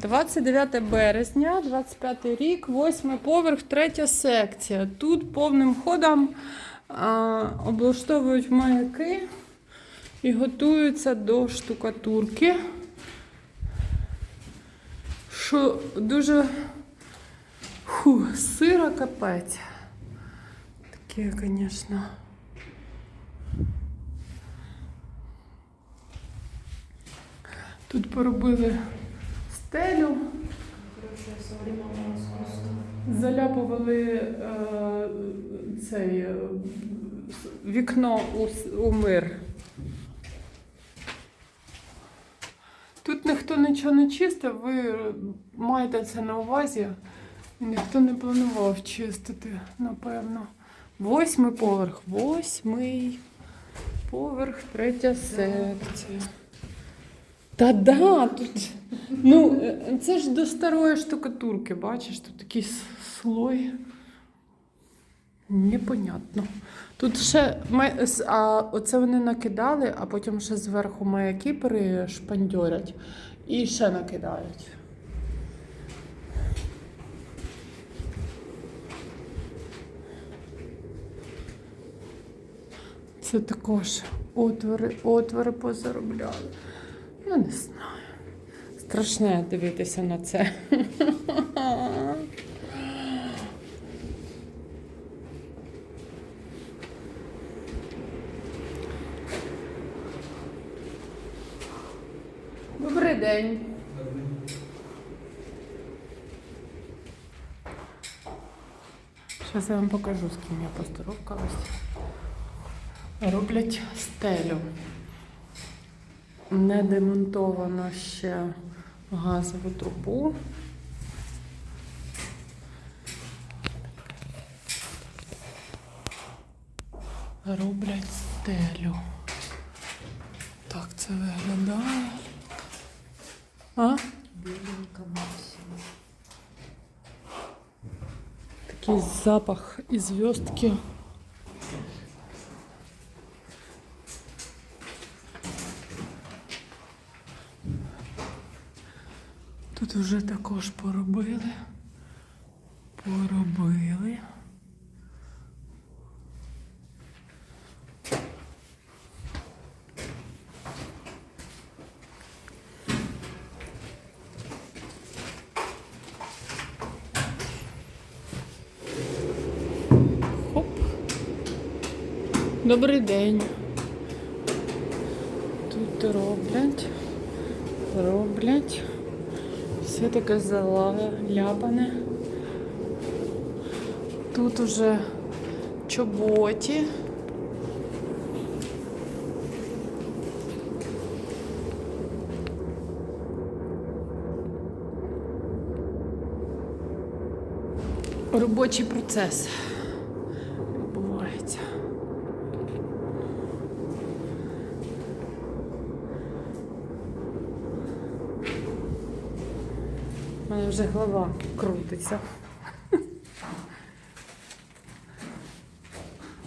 29 березня, 25 рік, 8 поверх, третя секція. Тут повним ходом а, облаштовують маяки і готуються до штукатурки. Що дуже фу, сира капець. Таке, звісно. Тут поробили стелю, заляпували е, цей, е, вікно у, у мир. Тут ніхто нічого не чистив, ви маєте це на увазі. Ніхто не планував чистити, напевно. Восьмий поверх. Восьмий поверх, третя секція. Та да, тут. Ну, е, це ж до старої штукатурки, бачиш, тут такий слой. Непонятно. Тут ще а, оце вони накидали, а потім ще зверху маяки перешпандьорять і ще накидають. Це також отвори, отвори позаробляли. Я не знаю. Страшне дивитися на це. Добрий день. Зараз я вам покажу, з ким я поздоровкалась. Роблять стелю. Не демонтовано ще газову трубу. Роблять стелю. Так це виглядає. А? Біленька максимум. Такий запах і зв'язки. Тут вже також поробили. Поробили. Хоп. Добрий день. Тут роблять, роблять. Все таке заляпане. Тут уже чоботі. Робочий процес У мене вже голова крутиться.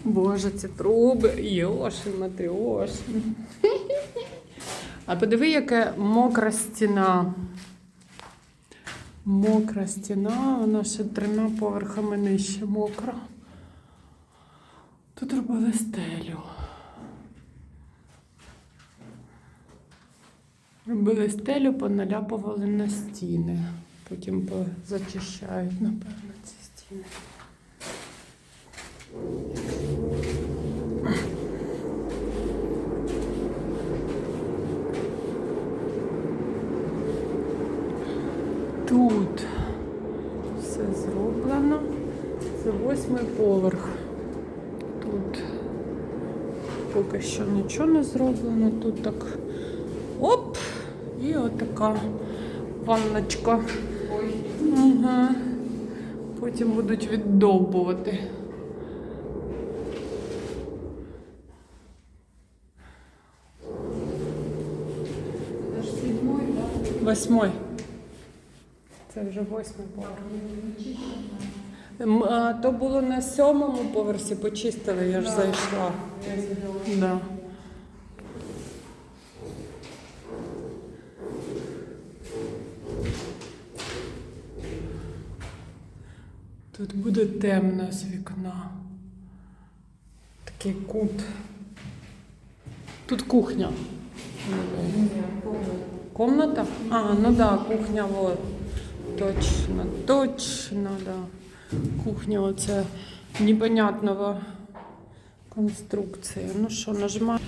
Боже, ці труби, йошин, матрьошин. А подиви, яка мокра стіна. Мокра стіна, вона ще трьома поверхами нижче мокра. Тут робили стелю. Робили стелю, поналяпували на стіни. Потім зачищають, напевно, ці стіни. Тут все зроблено. Це восьмий поверх. Тут поки що нічого не зроблено. Тут так оп! І отака ванночка. Ага. Потім будуть віддовбувати. Це ж седьмой, так? Восьмой. Це вже восьмий поверх. А, То було на сьомому поверсі, почистили, я ж Да. зайшла. Да. Тут буде темно з вікна. Такий кут. Тут кухня. Комната? А, ну да, кухня, вот. Точно, точно, да. Кухня оце непонятного конструкції. Ну що, нажимаю.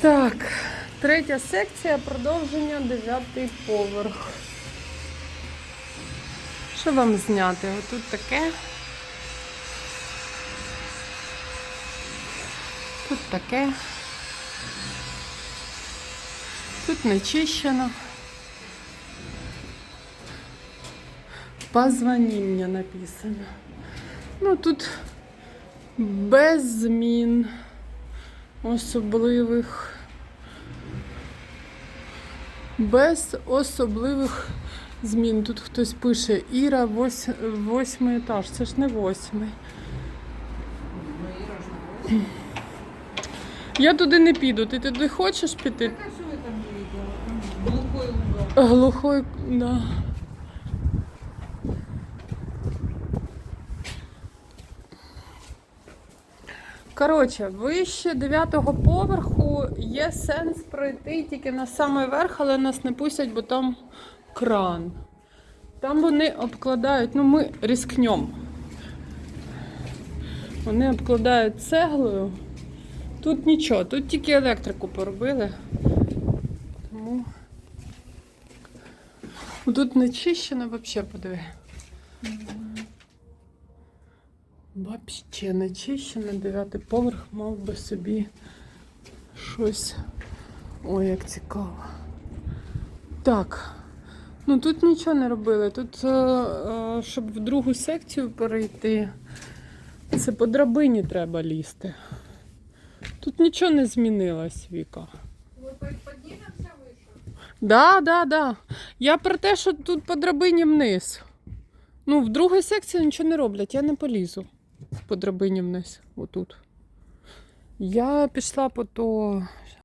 Так, третя секція, продовження, дев'ятий поверх. Що вам зняти? Отут таке. Тут таке. Тут не чищено. Позвоніння написано. Ну тут без змін особливих. Без особливих змін. Тут хтось пише Іра, вось, восьмий етаж. Це ж не восьмий. Я туди не піду. Ти туди хочеш піти? Так, а что вы там? Там глухой угол. Глухой, да. Коротше, вище дев'ятого поверху є сенс пройти тільки на самий верх, але нас не пустять, бо там кран. Там вони обкладають, ну ми рискнем. Вони обкладають цеглою. Тут нічого, тут тільки електрику поробили. Тому. Тут не чищено взагалі, подиви. Вообще не чищено. Дев'ятий поверх мав би собі щось. Ой, як цікаво. Так. Ну тут нічого не робили. Тут, е, е, щоб в другу секцію перейти, це по драбині треба лізти. Тут нічого не змінилось, Віка. Вы поднимемся выше? Да, да, да. Я про те, що тут по драбині вниз. Ну, в другій секції нічого не роблять, я не полізу по драбині вниз. Отут. Я пішла по то